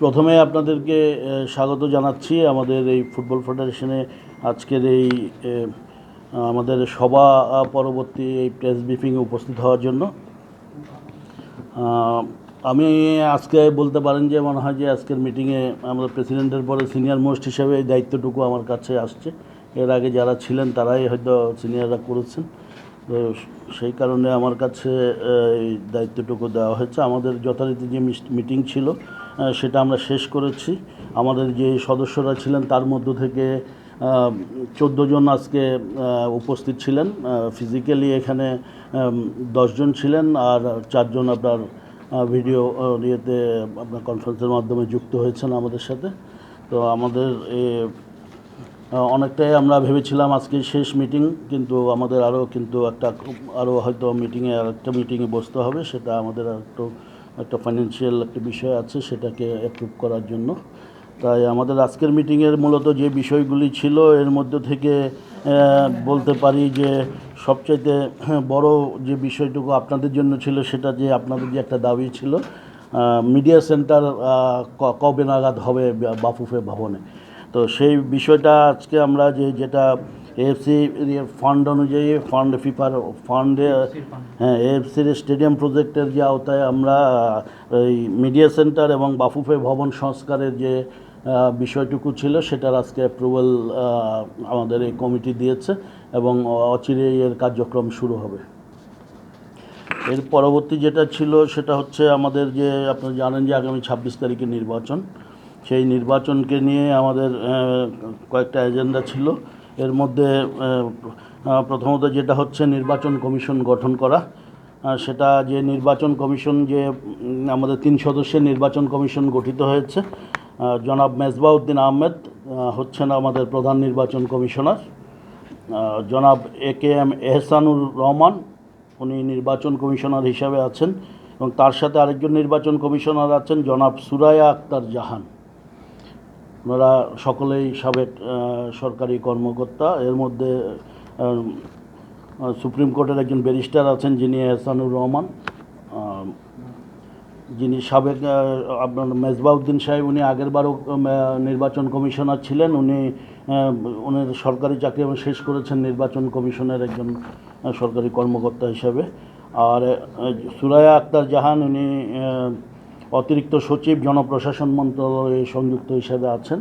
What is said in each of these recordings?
প্রথমে আপনাদেরকে স্বাগত জানাচ্ছি আমাদের এই ফুটবল ফেডারেশনে আজকের এই আমাদের সভা পরবর্তী এই প্রেস ব্রিফিংয়ে উপস্থিত হওয়ার জন্য। আমি আজকে বলতে পারেন যে মনে হয় যে আজকের মিটিংয়ে আমাদের প্রেসিডেন্টের পরে সিনিয়র মোস্ট হিসেবে এই দায়িত্বটুকু আমার কাছে আসছে। এর আগে যারা ছিলেন তারাই হয়তো সিনিয়ররা করেছেন। তো সেই কারণে আমার কাছে এই দায়িত্বটুকু দেওয়া হয়েছে। আমাদের যথারীতি যে মিটিং ছিল সেটা আমরা শেষ করেছি। আমাদের যে সদস্যরা ছিলেন, তার মধ্য থেকে চোদ্দ জন আজকে উপস্থিত ছিলেন। ফিজিক্যালি এখানে দশজন ছিলেন আর চারজন আপনার ভিডিও ইয়েতে আপনার কনফারেন্সের মাধ্যমে যুক্ত হয়েছেন আমাদের সাথে। তো আমাদের অনেকটাই আমরা ভেবেছিলাম আজকে শেষ মিটিং কিন্তু আমাদের আরও কিন্তু একটা আরও হয়তো মিটিংয়ে আর একটা মিটিংয়ে বসতে হবে, সেটা আমাদের একটু একটা ফাইন্যান্সিয়াল একটা বিষয় আছে সেটাকে অ্যাপ্রুভ করার জন্য। তাই আমাদের আজকের মিটিংয়ের মূলত যে বিষয়গুলি ছিল, এর মধ্যে থেকে বলতে পারি যে সবচাইতে বড় যে বিষয়টুকু আপনাদের জন্য ছিল, সেটা যে আপনাদের যে একটা দাবি ছিল মিডিয়া সেন্টার কবে নাগাদ হবে বাফুফে ভবনে। তো সেই বিষয়টা আজকে আমরা যে যেটা এএফসি ফান্ড অনুযায়ী ফান্ড ফিফার ফান্ডে হ্যাঁ এএফসির স্টেডিয়াম প্রজেক্টের যে আওতায় আমরা এই মিডিয়া সেন্টার এবং বাফুফে ভবন সংস্কারের যে বিষয়টুকু ছিল সেটার আজকে অ্যাপ্রুভাল আমাদের এই কমিটি দিয়েছে এবং অচিরেই এর কার্যক্রম শুরু হবে। এর পরবর্তী যেটা ছিল সেটা হচ্ছে আমাদের যে আপনারা জানেন যে আগামী ছাব্বিশ তারিখে নির্বাচন। সেই নির্বাচনকে নিয়ে আমাদের কয়েকটা এজেন্ডা ছিল। এর মধ্যে প্রথমত যেটা হচ্ছে নির্বাচন কমিশন গঠন করা। সেটা যে নির্বাচন কমিশন যে আমাদের তিন সদস্যের নির্বাচন কমিশন গঠিত হয়েছে জনাব মেজবাউদ্দিন আহমেদ হচ্ছেন আমাদের প্রধান নির্বাচন কমিশনার। জনাব A K M Ehsanur Rahman, উনি নির্বাচন কমিশনার হিসাবে আছেন। এবং তার সাথে আরেকজন নির্বাচন কমিশনার আছেন, জনাব সুরায়া আক্তার জাহান। ওনারা সকলেই সাবেক সরকারি কর্মকর্তা। এর মধ্যে সুপ্রিম কোর্টের একজন ব্যারিস্টার আছেন যিনি এহসানুর রহমান। যিনি সাবেক আপনার মেজবাউদ্দিন সাহেব, উনি আগেরবারও নির্বাচন কমিশনার ছিলেন। উনি ওনার সরকারি চাকরি এবং শেষ করেছেন নির্বাচন কমিশনের একজন সরকারি কর্মকর্তা হিসাবে। আর সুরায়া আক্তার জাহান, উনি অতিরিক্ত সচিব, জনপ্রশাসন মন্ত্রণালয়ে সংযুক্ত হিসাবে আছেন।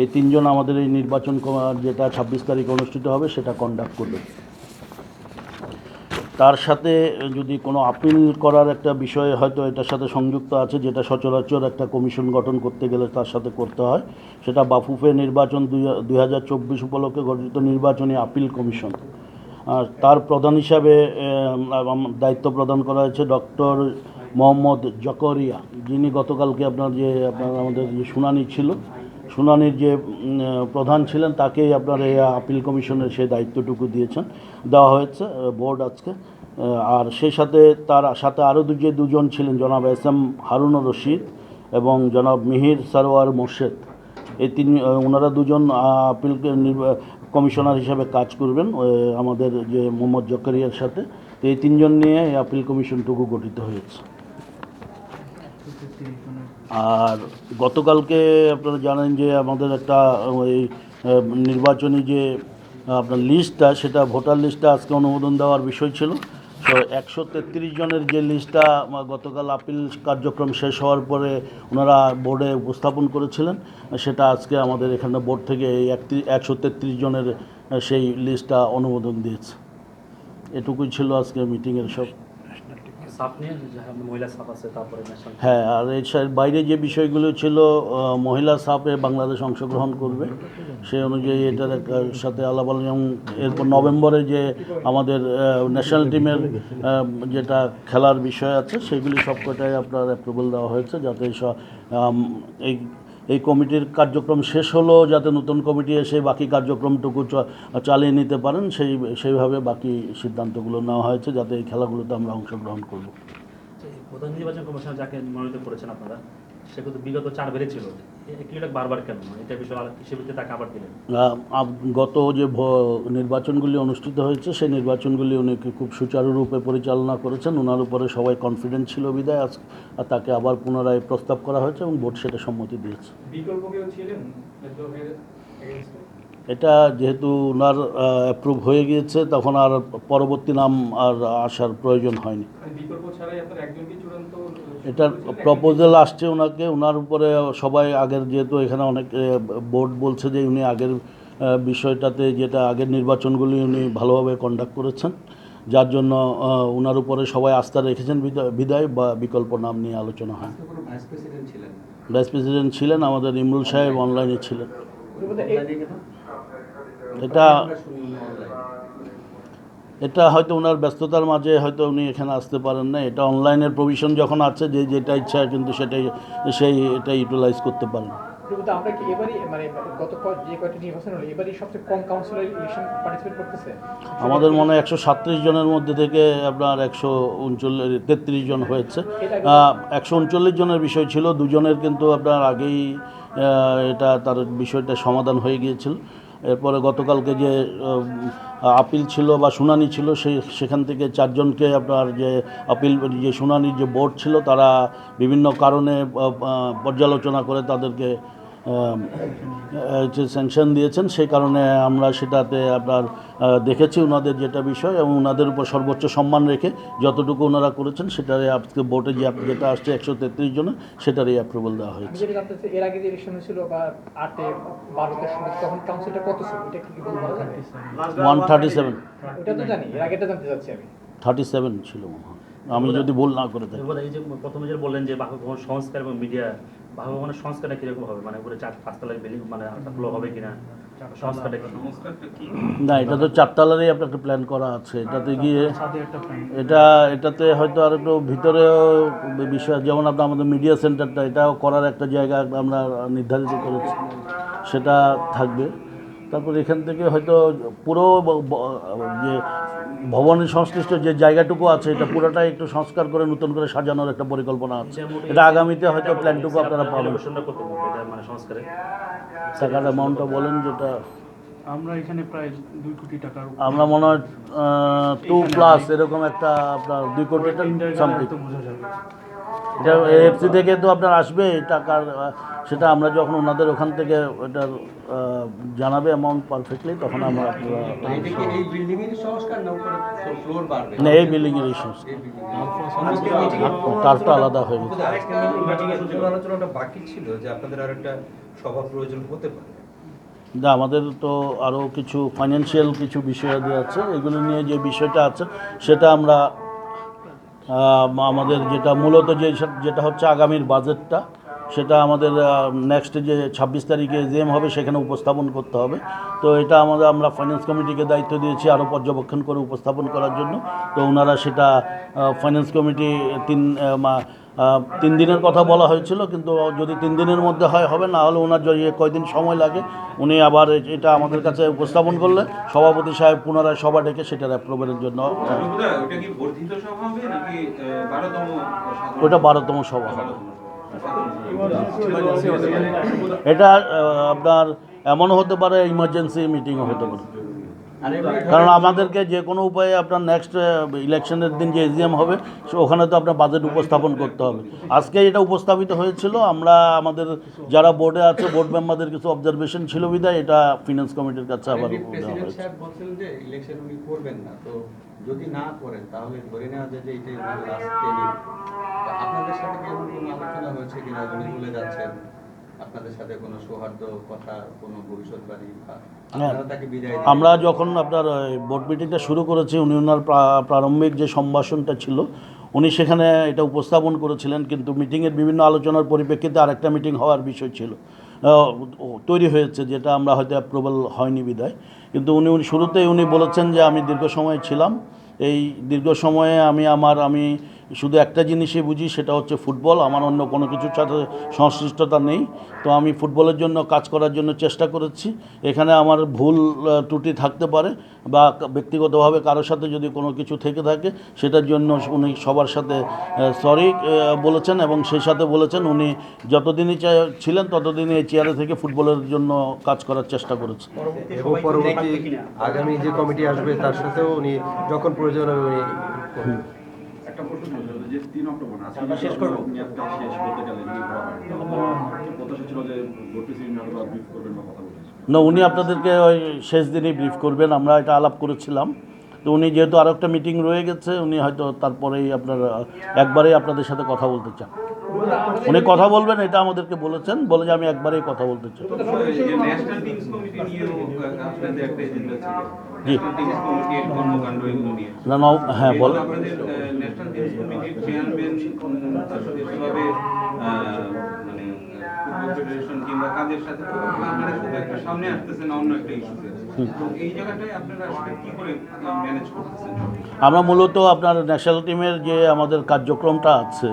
এই তিনজন আমাদের এই নির্বাচন যেটা ছাব্বিশ তারিখ অনুষ্ঠিত হবে, সেটা কন্ডাক্ট করবে তার সাথে যদি কোনো আপিল করার একটা বিষয় হয়তো এটার সাথে সংযুক্ত আছে, যেটা সচরাচর একটা কমিশন গঠন করতে গেলে তার সাথে করতে হয়, সেটা বাফুফে নির্বাচন দুই হাজার চব্বিশ উপলক্ষে গঠিত নির্বাচনী আপিল কমিশন আর তার প্রধান হিসাবে দায়িত্ব প্রদান করা হয়েছে ডক্টর মোহাম্মদ জকরিয়া, যিনি গতকালকে আপনার যে, আপনার আমাদের যে শুনানি ছিল, শুনানির যে প্রধান ছিলেন, তাকেই আপনার এই আপিল কমিশনের সেই দায়িত্বটুকু দিয়েছেন, দেওয়া হয়েছে বোর্ড আজকে। আর সেই সাথে তার, সাথে আরও যে দুজন ছিলেন, জনাব এস এম হারুনুর রশিদ এবং জনাব মিহির সারোয়ার মোর্শেদ, এই তিন ওনারা দুজন আপিল কমিশনার হিসাবে কাজ করবেন আমাদের যে মোহাম্মদ জকারিয়ার সাথে। তো এই তিনজন নিয়ে এই আপিল কমিশনটুকু গঠিত হয়েছে। আর গতকালকে আপনারা জানেন যে আমাদের একটা ওই নির্বাচনী যে আপনার লিস্টটা, সেটা ভোটার লিস্টটা আজকে অনুমোদন দেওয়ার বিষয় ছিল। তো একশো তেত্রিশ জনের যে লিস্টটা গতকাল আপিল কার্যক্রম শেষ হওয়ার পরে ওনারা বোর্ডে উপস্থাপন করেছিলেন। সেটা আজকে আমাদের এখানে বোর্ড থেকে এই একশো তেত্রিশ জনের সেই লিস্টটা অনুমোদন দিয়েছে। এটুকুই ছিল আজকে মিটিংয়ের সব। হ্যাঁ আর এর বাইরে যে বিষয়গুলো ছিল মহিলা সাপে বাংলাদেশ অংশগ্রহণ করবে, সেই অনুযায়ী এটার সাথে আলাপ এবং এরপর নভেম্বরে যে আমাদের ন্যাশনাল টিমের যেটা খেলার বিষয় আছে, সেগুলি সবকটাই আপনার অ্যাপ্রুভাল দেওয়া হয়েছে, যাতে এই এই কমিটির কার্যক্রম শেষ হলো, যাতে নতুন কমিটি এসে বাকি কার্যক্রমটুকু চালিয়ে নিতে পারেন, সেই, সেইভাবে বাকি সিদ্ধান্তগুলো নেওয়া হয়েছে, যাতে এই খেলাগুলোতে আমরা অংশগ্রহণ করব। প্রধান নির্বাচন কমিশন যাকে মনোনীত করেছেন আপনারা, সে কিন্তু বিগত চার এটা বারবার কেন? মানে এটা বিষয়ে তাকে আবার দিলেন? গত যে ভ- নির্বাচনগুলি অনুষ্ঠিত হয়েছে সেই নির্বাচনগুলি উনি খুব সুচারুরূপে পরিচালনা করেছেন। ওনার উপরে সবাই কনফিডেন্ট ছিল বিদায় আজ আর তাকে আবার পুনরায় প্রস্তাব করা হয়েছে এবং ভোট সেটা সম্মতি দিয়েছে। বিকল্প কেউ ছিলেন? এটা যেহেতু ওনার অ্যাপ্রুভ হয়ে গিয়েছে তখন আর পরবর্তী নাম আর আসার প্রয়োজন হয়নি। মানে এটার প্রপোজাল আসছে ওনাকে ওনার উপরে সবাই আগের যেহেতু এখানে অনেক বোর্ড বলছে যে উনি আগের বিষয়টাতে যেটা আগের নির্বাচনগুলি উনি ভালোভাবে কন্ডাক্ট করেছেন। যার জন্য ওনার উপরে সবাই আস্থা রেখেছেন বিদা- বিদায় বা বিকল্প নাম নিয়ে আলোচনা হয়। ভাইস প্রেসিডেন্ট ছিলেন? না। ভাইস প্রেসিডেন্ট ছিলেন আমাদের ইমরুল সাহেব অনলাইনে ছিলেন? এটা। এটা হয়তো ওনার ব্যস্ততার মাঝে হয়তো উনি এখানে আসতে পারেন না। এটা অনলাইনের প্রভিশন যখন আছে যে যেটা ইচ্ছা কিন্তু সেটাই সেই এটা ইউটিলাইজ করতে পারেন। আমরা কি এবারই মানে গত যে কয়টি নির্বাচন হলো এবারই সবচেয়ে কম কাউন্সিলর ইলেকশন পার্টিসিপেট করতেছে? আমাদের মনে হয় একশো সাতত্রিশ জনের মধ্যে থেকে আপনার একশো উনচল্লিশ তেত্রিশ জন হয়েছে। একশো উনচল্লিশ জনের বিষয় ছিল দুজনের কিন্তু আপনার আগেই এটা তার বিষয়টা সমাধান হয়ে গিয়েছিল। এরপরে গতকালকে যে আপিল ছিল বা শুনানি ছিল, সেই, সেখান থেকে চারজনকে আপনার যে আপিল, যে শুনানির যে বোর্ড ছিল, তারা বিভিন্ন কারণে পর্যালোচনা করে তাদেরকে যে স্যাংশন দিয়েছেন সেই কারণে আমরা সেটাতে আপনার দেখেছি ওনাদের যেটা বিষয় এবং ওনাদের উপর সর্বোচ্চ সম্মান রেখে যতটুকু ওনারা করেছেন সেটারই আজকে বোর্ডে যে যেটা আসছে একশো তেত্রিশ জনে সেটারই অ্যাপ্রুভাল দেওয়া হয়েছে। যেটা জানতে চাই এর আগে যে ইলেকশন হয়েছিল বা আটে বারোতে তখন কাউন্সিলটা কত ছিল? এটা কি ওয়ান থার্টি সেভেন ওটা তো জানি এর আগেটা জানতে চাচ্ছি আমি। থার্টি সেভেন ছিল মনে হয়। আমি যদি ভুল না করে থাকি। এই যে প্রথমে যে বললেন যে বাসভবন সংস্কার এবং মিডিয়া বাসভবনের সংস্কারটা কীরকম হবে? মানে উপরে চার পাঁচতলায় বিল্ডিং মানে আটটাগুলো হবে কিনা? সংস্কারটা কি? না এটা তো চারতলারই আপনাকে প্ল্যান করা আছে। এটাতে গিয়ে এটা এটাতে হয়তো আর একটু ভিতরেও বিষয় যেমন আপনার আমাদের মিডিয়া সেন্টারটা এটাও করার একটা জায়গা আমরা নির্ধারিত করেছি। সেটা থাকবে। তারপর এখান থেকে হয়তো পুরো যে ভবনের সংশ্লিষ্ট যে জায়গাটুকু আছে এটা পুরোটাই একটু সংস্কার করে নতুন করে সাজানোর একটা পরিকল্পনা আছে। এটা আগামীতে হয়তো প্ল্যানটুকু আপনারা পাবেন। মানে টাকার অ্যামাউন্টটা বলেন যেটা। আমরা এখানে প্রায় দুই কোটি টাকার আমরা মনে হয় টু প্লাস এরকম একটা আপনার দুই কোটি সামথিং বোঝা যাবে। এটা এফসি থেকে তো আপনার আসবে টাকার সেটা আমরা যখন ওনাদের ওখান থেকে ওটা জানাবে অ্যামাউন্ট পারফেক্টলি তখন আমরা আপনারা মানে কি এই বিল্ডিং এর সংস্কার না না এই বিল্ডিংয়ের এই তারটা আলাদা হয়ে গেছে। আলোচনাটা বাকি ছিল যে আপনাদের আর একটা সভা প্রয়োজন হতে পারে। না আমাদের তো আরও কিছু ফাইন্যান্সিয়াল কিছু বিষয় আছে এগুলো নিয়ে যে বিষয়টা আছে সেটা আমরা আমাদের যেটা মূলত যে যেটা হচ্ছে আগামীর বাজেটটা সেটা আমাদের নেক্সট যে ছাব্বিশ তারিখে জেম হবে সেখানে উপস্থাপন করতে হবে। তো এটা আমাদের আমরা ফাইন্যান্স কমিটিকে দায়িত্ব দিয়েছি আরও পর্যবেক্ষণ করে উপস্থাপন করার জন্য। তো ওনারা সেটা ফাইন্যান্স কমিটি তিন মা- তিন দিনের কথা বলা হয়েছিল কিন্তু যদি তিন দিনের মধ্যে হয় হবে না হলে ওনার যদি কয়দিন সময় লাগে উনি আবার এটা আমাদের কাছে উপস্থাপন করলে সভাপতি সাহেব পুনরায় সভা ডেকে সেটার অ্যাপ্রুভের জন্য। ওটা বারোতম সভা? হবে। এটা আপনার এমনও হতে পারে ইমার্জেন্সি মিটিংও হতে পারে। কারণ আমাদেরকে যে কোনো উপায়ে আপনার নেক্সট ইলেকশনের দিন যে এজিএম হবে সে ওখানে তো আপনার বাজেট উপস্থাপন করতে হবে। আজকে এটা উপস্থাপিত হয়েছিল আমরা আমাদের যারা বোর্ডে আছে বোর্ড মেম্বারদের কিছু অবজারভেশন ছিল বিধায় এটা ফিনান্স কমিটির কাছে আবার যদি না করেন তাহলে ধরে নেওয়া যায় যে হয়েছে কিনা উনি চলে যাচ্ছেন? আপনাদের সাথে কোনো সৌহার্দ্য কথা কোনো ভবিষ্যৎবাণী বা হ্যাঁ। আমরা যখন আপনার বোর্ড মিটিংটা শুরু করেছি উনি ওনার প্রারম্ভিক যে সম্ভাষণটা ছিল উনি সেখানে এটা উপস্থাপন করেছিলেন কিন্তু মিটিংয়ের বিভিন্ন আলোচনার পরিপ্রেক্ষিতে আরেকটা মিটিং হওয়ার বিষয় ছিল। তৈরি হয়েছে যেটা আমরা হয়তো অ্যাপ্রুভাল হয়নি বিদায়। কিন্তু উনি উনি শুরুতেই উনি বলেছেন যে আমি দীর্ঘ সময় ছিলাম। এই দীর্ঘ সময়ে আমি আমার আমি শুধু একটা জিনিসই বুঝি, সেটা হচ্ছে ফুটবল। আমার অন্য কোনো কিছুর সাথে সংশ্লিষ্টতা নেই। তো আমি ফুটবলের জন্য, কাজ করার জন্য চেষ্টা করেছি। এখানে আমার ভুল ত্রুটি থাকতে পারে বা ব্যক্তিগতভাবে কারোর সাথে যদি কোনো কিছু থেকে থাকে, সেটার জন্য উনি সবার সাথে সরি বলেছেন এবং সেই সাথে বলেছেন। উনি যতদিনই ছিলেন ততদিনই এই চেয়ারে থেকে ফুটবলের জন্য কাজ করার চেষ্টা করেছেন আগামী যে কমিটি আসবে, তার সাথেও উনি যখন প্রয়োজন হবে উনি। একটা প্রশ্ন ছিল যে তিন অক্টোবর আজকে শেষ করব? মেয়াদটা শেষ করতে গেলে কি করা হয়? প্রত্যাশা ছিল যে ভর্তি সিনিয়র ব্রিফ করবেন বা কথা বলবেন। না উনি আপনাদেরকে ওই শেষ দিনই ব্রিফ করবেন আমরা এটা আলাপ করেছিলাম। তো উনি যেহেতু আরও একটা মিটিং রয়ে গেছে উনি হয়তো তারপরেই আপনার একবারেই আপনাদের সাথে কথা বলতে চান। উনি কথা বলবেন, এটা আমাদেরকে বলেছেন, বলে যে আমি একবারেই কথা বলতে চাই। না না হ্যাঁ বল। আমরা মূলত আপনার ন্যাশনাল টিমের যে আমাদের কার্যক্রমটা আছে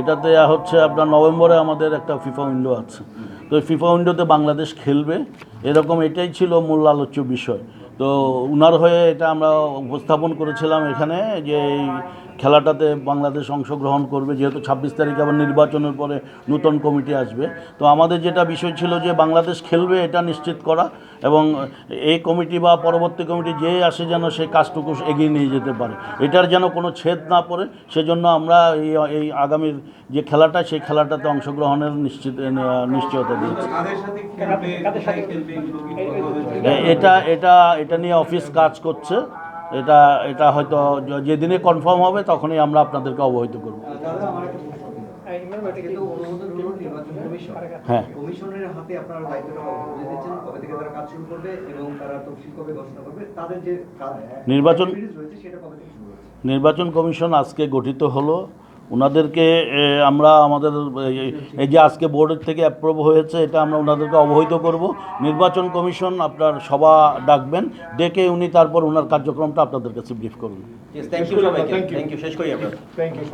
এটাতে হচ্ছে আপনার নভেম্বরে আমাদের একটা ফিফা উইন্ডো আছে। তো এই ফিফা উইন্ডোতে বাংলাদেশ খেলবে। এরকম এটাই ছিল মূল আলোচ্য বিষয়। তো উনার হয়ে এটা আমরা উপস্থাপন করেছিলাম এখানে যে এই খেলাটাতে বাংলাদেশ অংশগ্রহণ করবে। যেহেতু ছাব্বিশ তারিখে আবার নির্বাচনের পরে নূতন কমিটি আসবে। তো আমাদের যেটা বিষয় ছিল যে বাংলাদেশ খেলবে এটা নিশ্চিত করা। এবং এই কমিটি বা পরবর্তী কমিটি যে আসে যেন সেই কাজটুকু এগিয়ে নিয়ে যেতে পারে। এটার যেন কোনো ছেদ না পড়ে সেজন্য আমরা এই এই আগামীর যে খেলাটা সেই খেলাটাতে অংশগ্রহণের নিশ্চিত নিশ্চয়তা দিয়েছি। এটা এটা এটা নিয়ে অফিস কাজ করছে। এটা এটা হয়তো যেদিনে কনফার্ম হবে তখনই আমরা আপনাদেরকে অবহিত করব। হ্যাঁ। কমিশনের হাতে আপনারা দায়িত্বটা বুঝে দিচ্ছেন কবে থেকে তারা কাজ শুরু করবে এবং তারা তফসিল কবে ঘোষণা করবে তাদের যে নির্বাচন- সেটা কবে থেকে শুরু নির্বাচন কমিশন আজকে গঠিত হলো। ওনাদেরকে আমরা আমাদের এই- এই যে আজকে বোর্ডের থেকে অ্যাপ্রুভ হয়েছে এটা আমরা ওনাদেরকে অবহিত করব। নির্বাচন কমিশন আপনার সভা ডাকবেন ডেকে উনি তারপর ওনার কার্যক্রমটা আপনাদের কাছে ব্রিফ করবেন থ্যাংক ইউ সবাইকে। থ্যাংক ইউ শেষ করি থ্যাংক ইউ